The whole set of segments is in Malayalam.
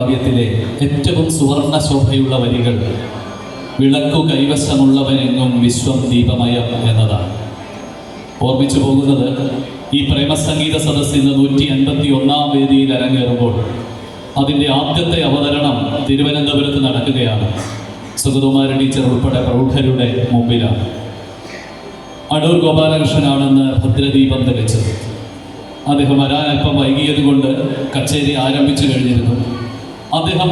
കാവ്യത്തിലെ ഏറ്റവും സുവർണ ശോഭയുള്ള വരികൾ വിളക്കു കൈവശമുള്ളവനെങ്ങും വിശ്വം ദീപമയം എന്നതാണ്. ഓർമ്മിച്ചു പോകുന്നത് ഈ പ്രേമസംഗീത സദസ് ഇന്ന് നൂറ്റി അൻപത്തി ഒന്നാം വേദിയിൽ അരങ്ങേറുമ്പോൾ അതിന്റെ ആദ്യത്തെ അവതരണം തിരുവനന്തപുരത്ത് നടക്കുകയാണ്. സുഗതകുമാര ടീച്ചർ ഉൾപ്പെടെ പ്രൗഢരുടെ മുമ്പിലാണ്. അടൂർ ഗോപാലകൃഷ്ണനാണെന്ന് ഭദ്രദീപം തെളിച്ചത്. അദ്ദേഹം വരാൻ അല്പം വൈകിയത് കൊണ്ട് കച്ചേരി ആരംഭിച്ചു കഴിഞ്ഞിരുന്നു. അദ്ദേഹം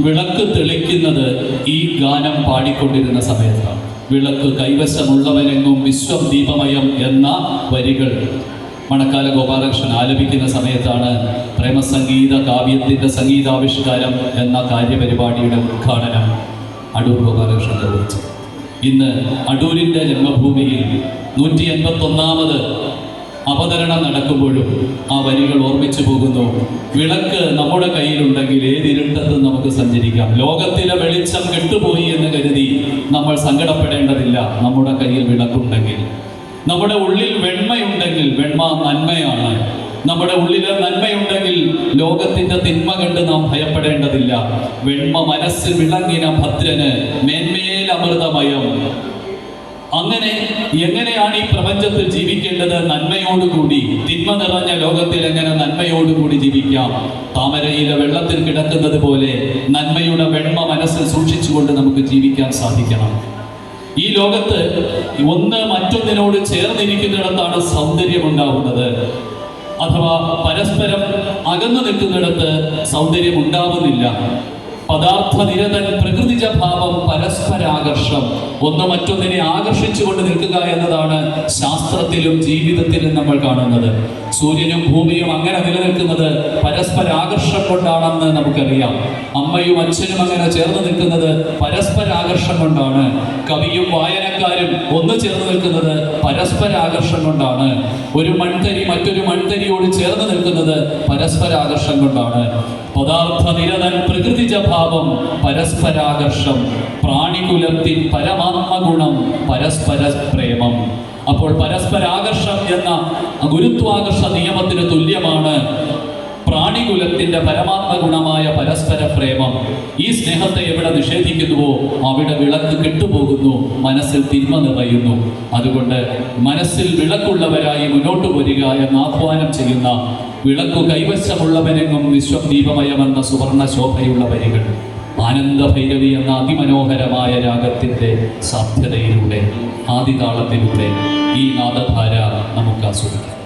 വിളക്ക് തെളിക്കുന്നത് ഈ ഗാനം പാടിക്കൊണ്ടിരുന്ന സമയത്താണ്. വിളക്ക് കൈവശമുള്ളവനെങ്ങും വിശ്വം ദീപമയം എന്ന വരികൾ മണക്കാല ഗോപാലകൃഷ്ണൻ ആലപിക്കുന്ന സമയത്താണ് പ്രേമസംഗീത കാവ്യത്തിന്റെ സംഗീതാവിഷ്കാരം എന്ന കാര്യപരിപാടിയുടെ ഉദ്ഘാടനം അടൂർ ഗോപാലകൃഷ്ണൻ നിർവഹിച്ചത് ഇന്ന് അടൂരിന്റെ ജന്മഭൂമിയിൽ നൂറ്റി എൺപത്തൊന്നാമത് അവതരണം നടക്കുമ്പോഴും ആ വരികൾ ഓർമ്മിച്ചു പോകുന്നു. വിളക്ക് നമ്മുടെ കയ്യിലുണ്ടെങ്കിൽ ഏതിരുട്ടത്തും നമുക്ക് സഞ്ചരിക്കാം. ലോകത്തിലെ വെളിച്ചം കെട്ടുപോയി എന്ന് കരുതി നമ്മൾ സങ്കടപ്പെടേണ്ടതില്ല. നമ്മുടെ കയ്യിൽ വിളക്കുണ്ടെങ്കിൽ. നമ്മുടെ ഉള്ളിൽ വെണ്മയുണ്ടെങ്കിൽ വെണ്മ നന്മയാണ്. നമ്മുടെ ഉള്ളിലെ നന്മയുണ്ടെങ്കിൽ ലോകത്തിന്റെ തിന്മ കണ്ട് നാം ഭയപ്പെടേണ്ടതില്ല. വെണ്മ മനസ്സിൽ വിളങ്ങിന ഭദ്രന് മേന്മേൽ അങ്ങനെ എങ്ങനെയാണ് ഈ പ്രപഞ്ചത്തിൽ ജീവിക്കേണ്ടത്? നന്മയോടുകൂടി തിന്മ നിറഞ്ഞ ലോകത്തിൽ എങ്ങനെ നന്മയോടുകൂടി ജീവിക്കാം? താമരയിലെ വെള്ളത്തിൽ കിടക്കുന്നത് പോലെ നന്മയുടെ വെണ്മ മനസ്സിൽ സൂക്ഷിച്ചുകൊണ്ട് നമുക്ക് ജീവിക്കാൻ സാധിക്കണം. ഈ ലോകത്ത് ഒന്ന് മറ്റൊന്നിനോട് ചേർന്നിരിക്കുന്നിടത്താണ് സൗന്ദര്യം ഉണ്ടാവുന്നത് അഥവാ പരസ്പരം അകന്നു നിൽക്കുന്നിടത്ത് സൗന്ദര്യം ഉണ്ടാവുന്നില്ല പദാർത്ഥ നിരതൻ പ്രകൃതിജ ഭാവം പരസ്പരാകർഷം. ഒന്ന് മറ്റൊന്നിനെ ആകർഷിച്ചുകൊണ്ട് നിൽക്കുക എന്നതാണ് ശാസ്ത്രത്തിലും ജീവിതത്തിലും നമ്മൾ കാണുന്നത്. സൂര്യനും ഭൂമിയും അങ്ങനെ നിലനിൽക്കുന്നത് പരസ്പര ആകർഷം കൊണ്ടാണെന്ന് നമുക്കറിയാം. അമ്മയും അച്ഛനും അങ്ങനെ ചേർന്ന് നിൽക്കുന്നത് പരസ്പര ആകർഷം കൊണ്ടാണ്. കവിയും വായനക്കാരും ഒന്ന് ചേർന്ന് നിൽക്കുന്നത് പരസ്പര ആകർഷം കൊണ്ടാണ്. ഒരു മൺതരി മറ്റൊരു മൺതരിയോട് ചേർന്ന് നിൽക്കുന്നത് പരസ്പര ആകർഷം കൊണ്ടാണ്. പദാർത്ഥ നിരതൻ പ്രകൃതിജ ഭാവം പരസ്പരാകർഷം. പ്രാണികുലത്തിൻ പരമാത്മഗുണം പരസ്പര പ്രേമം. അപ്പോൾ പരസ്പരാകർഷം എന്ന ഗുരുത്വാകർഷ നിയമത്തിന് തുല്യമാണ് പ്രാണികുലത്തിന്റെ പരമാത്മ ഗുണമായ പരസ്പര പ്രേമം. ഈ സ്നേഹത്തെ എവിടെ നിഷേധിക്കുന്നുവോ അവിടെ വിളക്ക് കെട്ടുപോകുന്നു മനസ്സിൽ തിന്മ നിറയുന്നു. അതുകൊണ്ട് മനസ്സിൽ വിളക്കുള്ളവരായി മുന്നോട്ട് വരിക എന്ന് ആഹ്വാനം ചെയ്യുന്ന വിളക്കു കൈവശമുള്ളവരെങ്ങും വിശ്വദീപമയമെന്ന സുവർണ ശോഭയുള്ള വരികൾ. ആനന്ദഭൈരവി എന്ന അതിമനോഹരമായ രാഗത്തിന്റെ സാധ്യതയിലൂടെ ആദിതാളത്തിലൂടെ ഈ നാദധാര നമുക്ക് ആസ്വദിക്കാം.